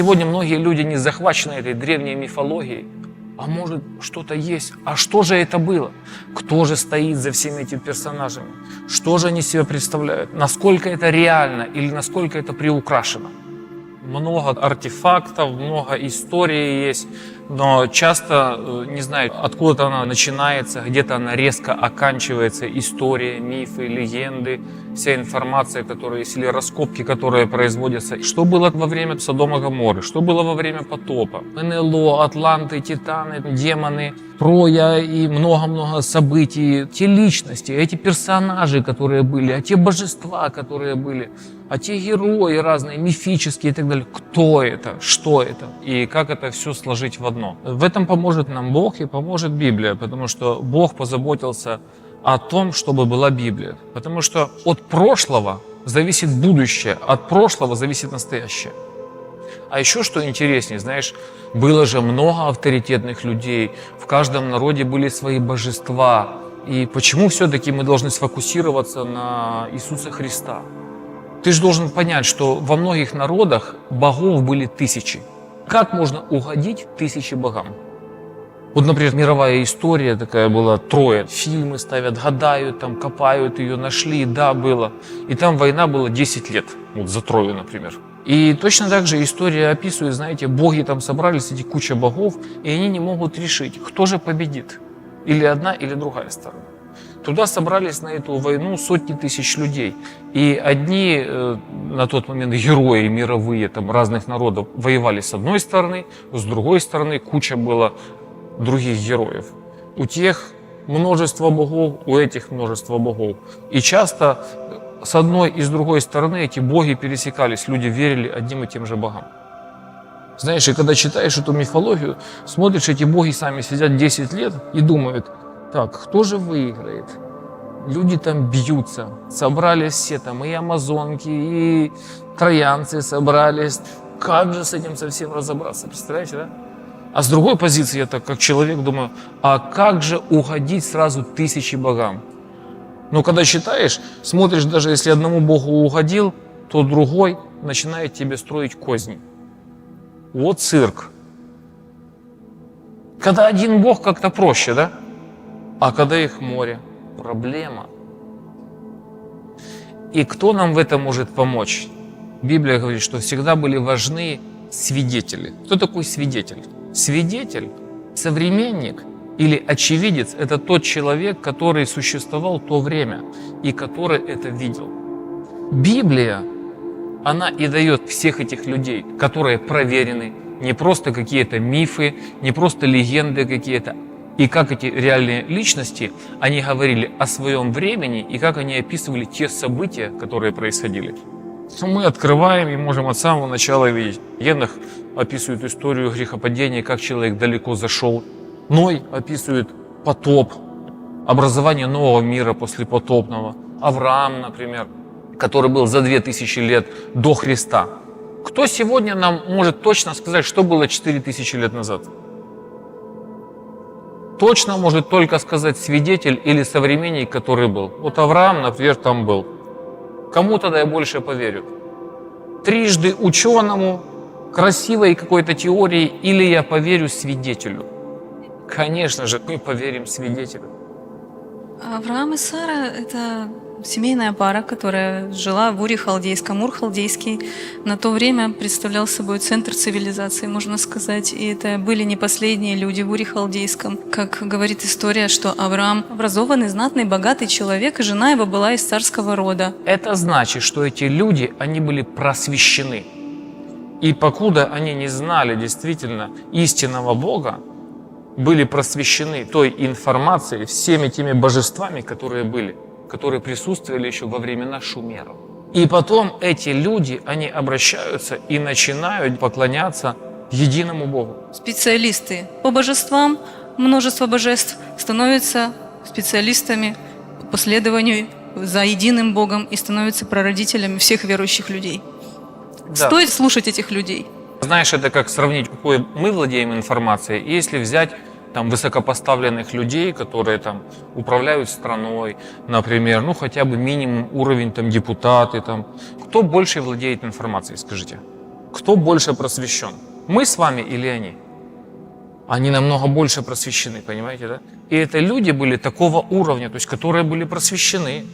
сегодня многие люди не захвачены этой древней мифологией. А может что-то есть? А что же это было? Кто же стоит за всеми этими персонажами? Что же они себя представляют? Насколько это реально или насколько это приукрашено? Много артефактов, много истории есть, но часто э, не знаю, откуда-то она начинается, где-то она резко оканчивается. История, мифы, легенды, вся информация, которая есть, или раскопки, которые производятся. Что было во время Содома Гоморры, что было во время потопа. НЛО, Атланты, Титаны, демоны, Троя и много-много событий. Те личности, эти персонажи, которые были, а те божества, которые были, а те герои разные, мифические и так далее. Кто это? Что это? И как это все сложить в одно? В этом поможет нам Бог и поможет Библия, потому что Бог позаботился о том, чтобы была Библия. Потому что от прошлого зависит будущее, от прошлого зависит настоящее. А еще что интереснее, знаешь, было же много авторитетных людей, в каждом народе были свои божества. И почему все-таки мы должны сфокусироваться на Иисуса Христа? Ты же должен понять, что во многих народах богов были тысячи. Как можно угодить тысячи богам? Вот, например, мировая история такая была, Троя. Фильмы ставят, гадают, там, копают ее, нашли, да, было. И там война была 10 лет, вот за Трою, например. И точно так же история описывает, знаете, боги там собрались, эти куча богов, и они не могут решить, кто же победит. Или одна, или другая сторона. Туда собрались на эту войну сотни тысяч людей. И одни э, на тот момент герои мировые там, разных народов воевали с одной стороны, с другой стороны куча было других героев. У тех множество богов, у этих множество богов. И часто с одной и с другой стороны эти боги пересекались, люди верили одним и тем же богам. Знаешь, и когда читаешь эту мифологию, смотришь, эти боги сами сидят 10 лет и думают, так, кто же выиграет? Люди там бьются, собрались все там, и амазонки, и троянцы собрались. Как же с этим совсем разобраться, представляете, да? А с другой позиции, я так как человек думаю, а как же угодить сразу тысячи богам? Но когда считаешь, смотришь, даже если одному богу угодил, то другой начинает тебе строить козни. Вот цирк. Когда один бог как-то проще, да? А когда их море, проблема. И кто нам в этом может помочь? Библия говорит, что всегда были важны свидетели. Кто такой свидетель? Свидетель, современник или очевидец – это тот человек, который существовал в то время и который это видел. Библия, она и дает всех этих людей, которые проверены, не просто какие-то мифы, не просто легенды какие-то, и как эти реальные личности, они говорили о своем времени и как они описывали те события, которые происходили. Мы открываем и можем от самого начала видеть. Енах описывает историю грехопадения, как человек далеко зашел. Ной описывает потоп, образование нового мира после потопного. Авраам, например, который был за 2000 лет до Христа. Кто сегодня нам может точно сказать, что было 4000 лет назад? Точно может только сказать свидетель или современник, который был. Вот Авраам, например, там был. Кому тогда я больше поверю? Трижды ученому, красивой какой-то теории, или я поверю свидетелю? Конечно же, мы поверим свидетелю. Авраам и Сара – это семейная пара, которая жила в Уре Халдейском. Ур Халдейский на то время представлял собой центр цивилизации, можно сказать. И это были не последние люди в Уре Халдейском. Как говорит история, что Авраам образованный, знатный, богатый человек, и жена его была из царского рода. Это значит, что эти люди, они были просвещены. И покуда они не знали действительно истинного Бога, были просвещены той информацией, всеми теми божествами, которые были, которые присутствовали еще во времена шумеров. И потом эти люди, они обращаются и начинают поклоняться единому Богу. Специалисты по божествам, множество божеств, становятся специалистами по следованию за единым Богом и становятся прародителями всех верующих людей. Да. Стоит слушать этих людей. Знаешь, это как сравнить, какой мы владеем информацией, и если взять там высокопоставленных людей, которые там управляют страной, например, ну хотя бы минимум уровень там депутаты, там, кто больше владеет информацией, скажите? кто больше просвещен? Мы с вами или они? Они намного больше просвещены, понимаете, да? И это люди были такого уровня, то есть которые были просвещены.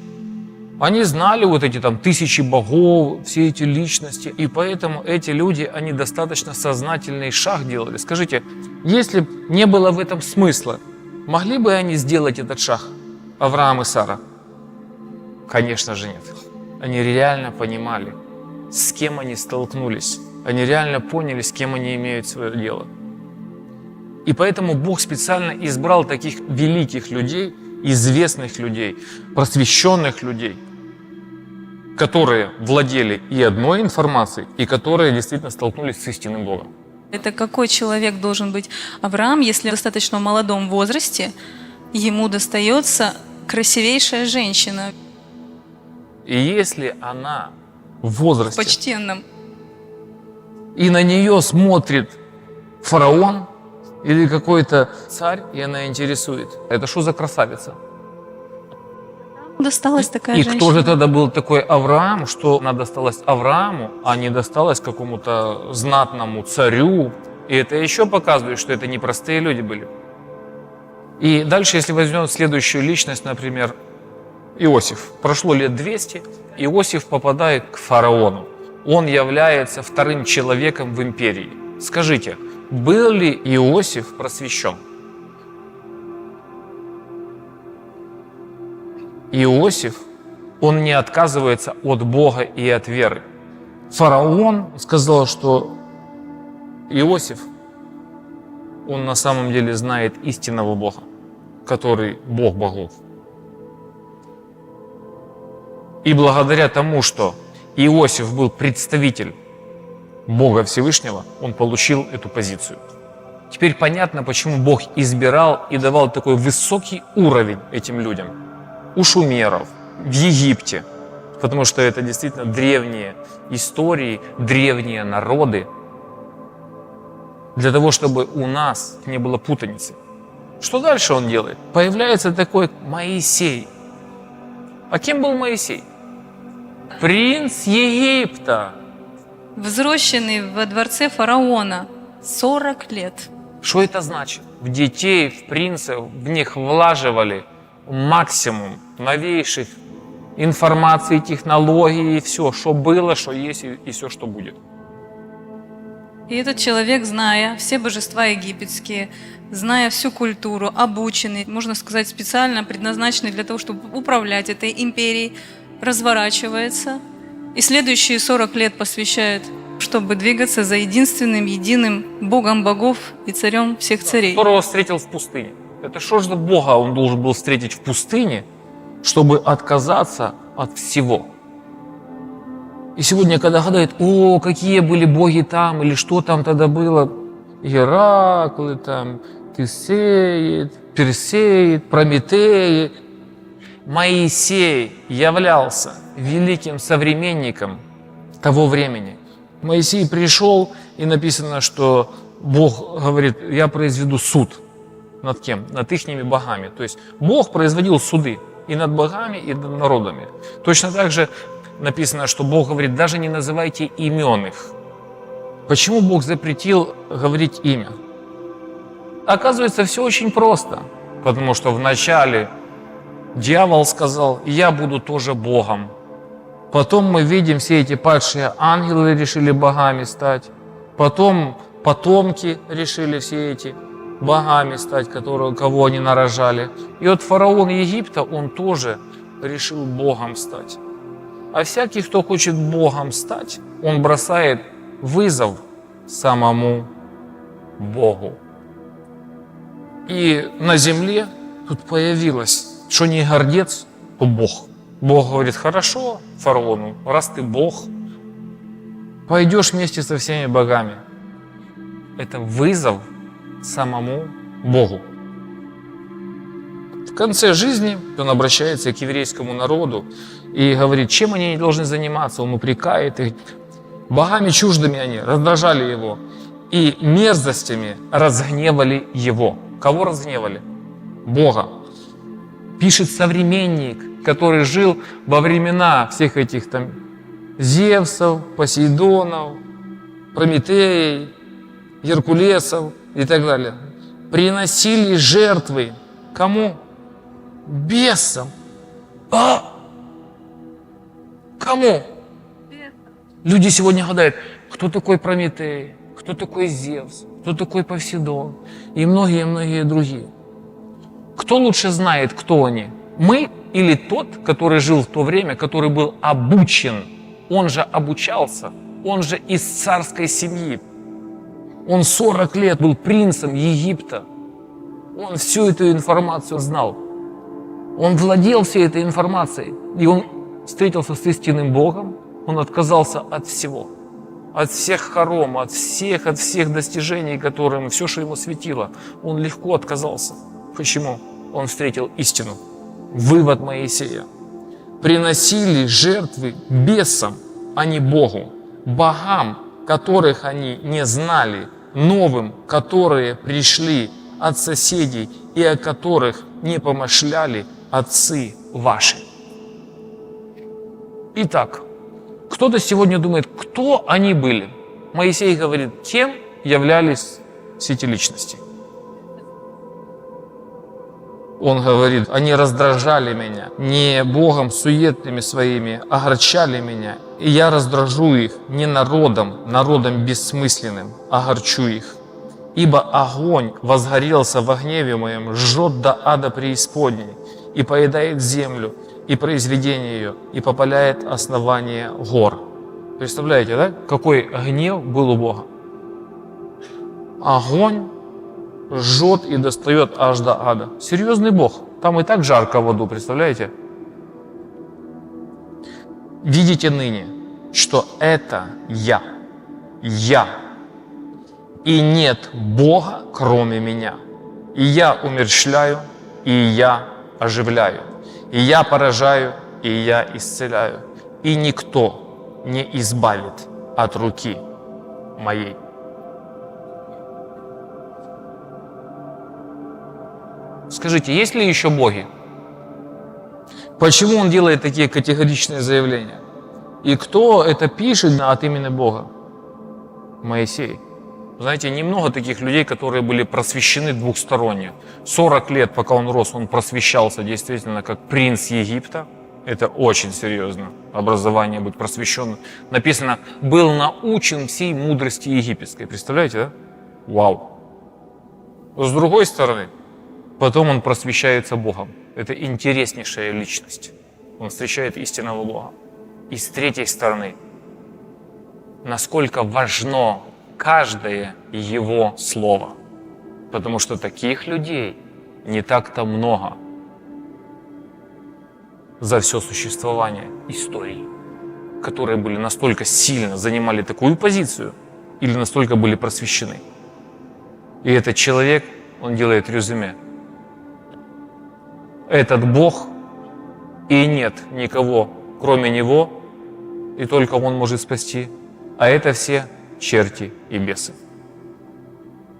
Они знали вот эти там тысячи богов, все эти личности, и поэтому эти люди, они достаточно сознательный шаг делали. Скажите, если б не было в этом смысла, могли бы они сделать этот шаг, Авраам и Сара? Конечно же нет. Они реально понимали, с кем они столкнулись. Они реально поняли, с кем они имеют свое дело. И поэтому Бог специально избрал таких великих людей, известных людей, просвещенных людей, которые владели и одной информацией, и которые действительно столкнулись с истинным Богом. Это какой человек должен быть Авраам, если в достаточно молодом возрасте ему достается красивейшая женщина И если она в возрасте, почтенном. и на нее смотрит фараон или какой-то царь, и она интересует, это что за красавица? Досталась такая И женщина. кто же тогда был такой Авраам, что она досталась Аврааму, а не досталась какому-то знатному царю? И это еще показывает, что это непростые люди были. И дальше, если возьмем следующую личность, например, Иосиф. Прошло лет 200, Иосиф попадает к фараону. Он является вторым человеком в империи. Скажите, был ли Иосиф просвещен? Иосиф, он не отказывается от Бога и от веры. Фараон сказал, что Иосиф, он на самом деле знает истинного Бога, который Бог богов. И благодаря тому, что Иосиф был представитель Бога Всевышнего, он получил эту позицию. Теперь понятно, почему Бог избирал и давал такой высокий уровень этим людям. У шумеров, в Египте, потому что это действительно древние истории, древние народы, для того, чтобы у нас не было путаницы. Что дальше он делает? Появляется такой Моисей. А кем был Моисей? Принц Египта. Взросшенный во дворце фараона 40 лет. Что это значит? В детей, в принцев, в них влаживали максимум новейших информации, технологий все, что было, что есть и, и все, что будет. И этот человек, зная все божества египетские, зная всю культуру, обученный, можно сказать, специально предназначенный для того, чтобы управлять этой империей, разворачивается и следующие 40 лет посвящает, чтобы двигаться за единственным, единым Богом богов и царем всех царей. Которого встретил в пустыне. Это что же за Бога он должен был встретить в пустыне, чтобы отказаться от всего? И сегодня, когда гадают, о, какие были боги там, или что там тогда было, Гераклы там, Тесеид, Персеид, Прометеи, Моисей являлся великим современником того времени. Моисей пришел, и написано, что Бог говорит, я произведу суд над кем? Над ихними богами. То есть Бог производил суды и над богами, и над народами. Точно так же написано, что Бог говорит, даже не называйте имен их. Почему Бог запретил говорить имя? Оказывается, все очень просто. Потому что вначале дьявол сказал, я буду тоже Богом. Потом мы видим все эти падшие ангелы решили богами стать. Потом потомки решили все эти богами стать, которые, кого они нарожали. И вот фараон Египта, он тоже решил богом стать. А всякий, кто хочет богом стать, он бросает вызов самому Богу. И на земле тут появилось, что не гордец, то Бог. Бог говорит, хорошо, фараону, раз ты Бог, пойдешь вместе со всеми богами. Это вызов самому Богу. В конце жизни он обращается к еврейскому народу и говорит, чем они не должны заниматься. Он упрекает их. Богами чуждыми они раздражали его и мерзостями разгневали его. Кого разгневали? Бога. Пишет современник, который жил во времена всех этих там Зевсов, Посейдонов, Прометей, Геркулесов и так далее, приносили жертвы. Кому? Бесам. А? Кому? Люди сегодня гадают, кто такой Прометей, кто такой Зевс, кто такой Повседон и многие-многие другие. Кто лучше знает, кто они? Мы или тот, который жил в то время, который был обучен? Он же обучался, он же из царской семьи. Он 40 лет был принцем Египта. Он всю эту информацию знал. Он владел всей этой информацией. И он встретился с истинным Богом. Он отказался от всего. От всех хором, от всех, от всех достижений, которым все, что ему светило. Он легко отказался. Почему? Он встретил истину. Вывод Моисея. Приносили жертвы бесам, а не Богу. Богам, которых они не знали, новым, которые пришли от соседей и о которых не помышляли отцы ваши. Итак, кто-то сегодня думает, кто они были. Моисей говорит, кем являлись все эти личности. Он говорит, они раздражали меня, не Богом суетными своими, огорчали меня, и я раздражу их не народом, народом бессмысленным, огорчу их. Ибо огонь возгорелся во гневе моем, жжет до ада преисподней, и поедает землю, и произведение ее, и попаляет основание гор. Представляете, да? Какой гнев был у Бога? Огонь жжет и достает аж до ада. Серьезный Бог. Там и так жарко в аду, представляете? Видите ныне, что это я. Я. И нет Бога, кроме меня. И я умерщвляю, и я оживляю. И я поражаю, и я исцеляю. И никто не избавит от руки моей. Скажите, есть ли еще боги? Почему он делает такие категоричные заявления? И кто это пишет от имени Бога? Моисей. Знаете, немного таких людей, которые были просвещены двухсторонне. 40 лет, пока он рос, он просвещался действительно как принц Египта. Это очень серьезно, образование быть просвещенным. Написано, был научен всей мудрости египетской. Представляете, да? Вау. С другой стороны, Потом он просвещается Богом. Это интереснейшая личность. Он встречает истинного Бога. И с третьей стороны, насколько важно каждое его слово. Потому что таких людей не так-то много за все существование истории, которые были настолько сильно занимали такую позицию или настолько были просвещены. И этот человек, он делает резюме – этот Бог, и нет никого, кроме Него, и только Он может спасти, а это все черти и бесы.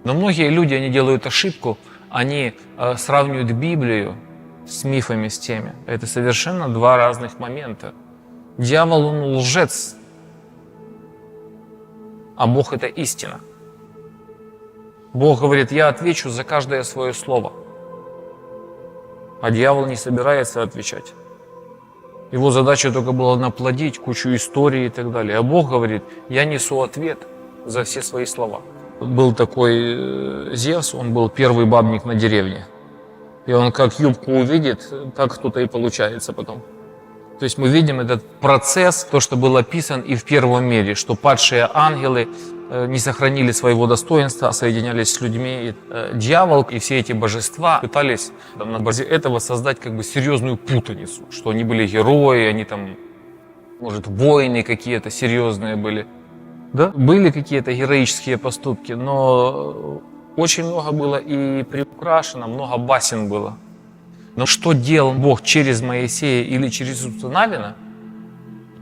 Но многие люди, они делают ошибку, они э, сравнивают Библию с мифами, с теми. Это совершенно два разных момента. Дьявол, он лжец, а Бог это истина. Бог говорит, я отвечу за каждое свое слово – а дьявол не собирается отвечать. Его задача только была наплодить кучу историй и так далее. А Бог говорит, я несу ответ за все свои слова. Был такой э, Зевс, он был первый бабник на деревне. И он как юбку увидит, так кто-то и получается потом. То есть мы видим этот процесс, то, что был описан и в первом мире, что падшие ангелы не сохранили своего достоинства, а соединялись с людьми. И, э, дьявол и все эти божества пытались там, на базе этого создать как бы серьезную путаницу, что они были герои, они там, может, воины какие-то серьезные были. Да? Были какие-то героические поступки, но очень много было и приукрашено, много басен было. Но что делал Бог через Моисея или через Навина,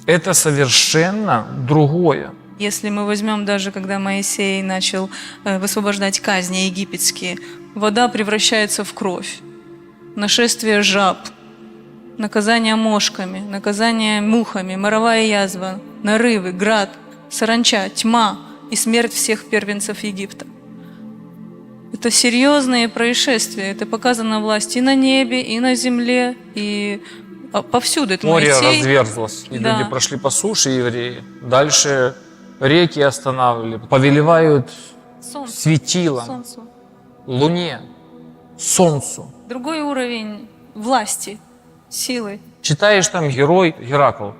это совершенно другое. Если мы возьмем даже, когда Моисей начал э, высвобождать казни египетские, вода превращается в кровь, нашествие жаб, наказание мошками, наказание мухами, моровая язва, нарывы, град, саранча, тьма, и смерть всех первенцев Египта. Это серьезные происшествия. Это показано власть и на небе, и на земле, и а, повсюду. Это Море Моисей. разверзлось, и Да. люди прошли по суше, евреи. Дальше реки останавливали, повелевают Солнце. светило, Солнцу. луне, солнцу. Другой уровень власти, силы. Читаешь там герой Геракл.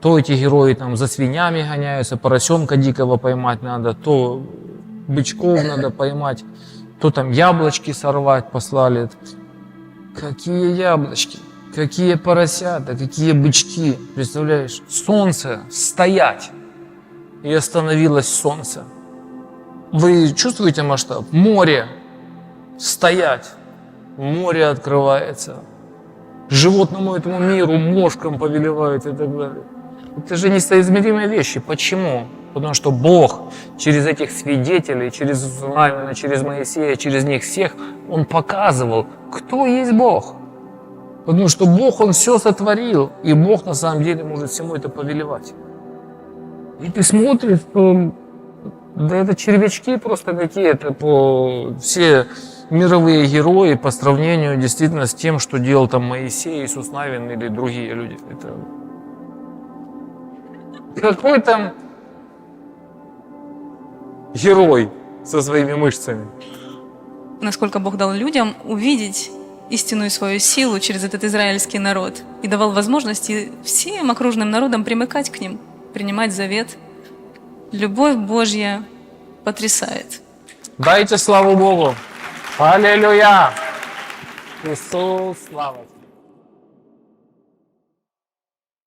То эти герои там за свинями гоняются, поросенка дикого поймать надо, то бычков надо поймать, то там яблочки сорвать послали. Какие яблочки? Какие поросята? Какие бычки? Представляешь? Солнце стоять. И остановилось солнце. Вы чувствуете масштаб? Море стоять. Море открывается животному этому миру, мошкам повелевают и так далее. Это же несоизмеримые вещи. Почему? Потому что Бог через этих свидетелей, через Навина, через Моисея, через них всех, Он показывал, кто есть Бог. Потому что Бог, Он все сотворил, и Бог на самом деле может всему это повелевать. И ты смотришь, что да это червячки просто какие-то, по все мировые герои по сравнению действительно с тем, что делал там Моисей, Иисус Навин или другие люди. Это какой там герой со своими мышцами. насколько Бог дал людям увидеть истинную свою силу через этот израильский народ и давал возможности всем окружным народам примыкать к ним, принимать завет. Любовь Божья потрясает. Дайте славу Богу. Аллилуйя! Иисус, слава.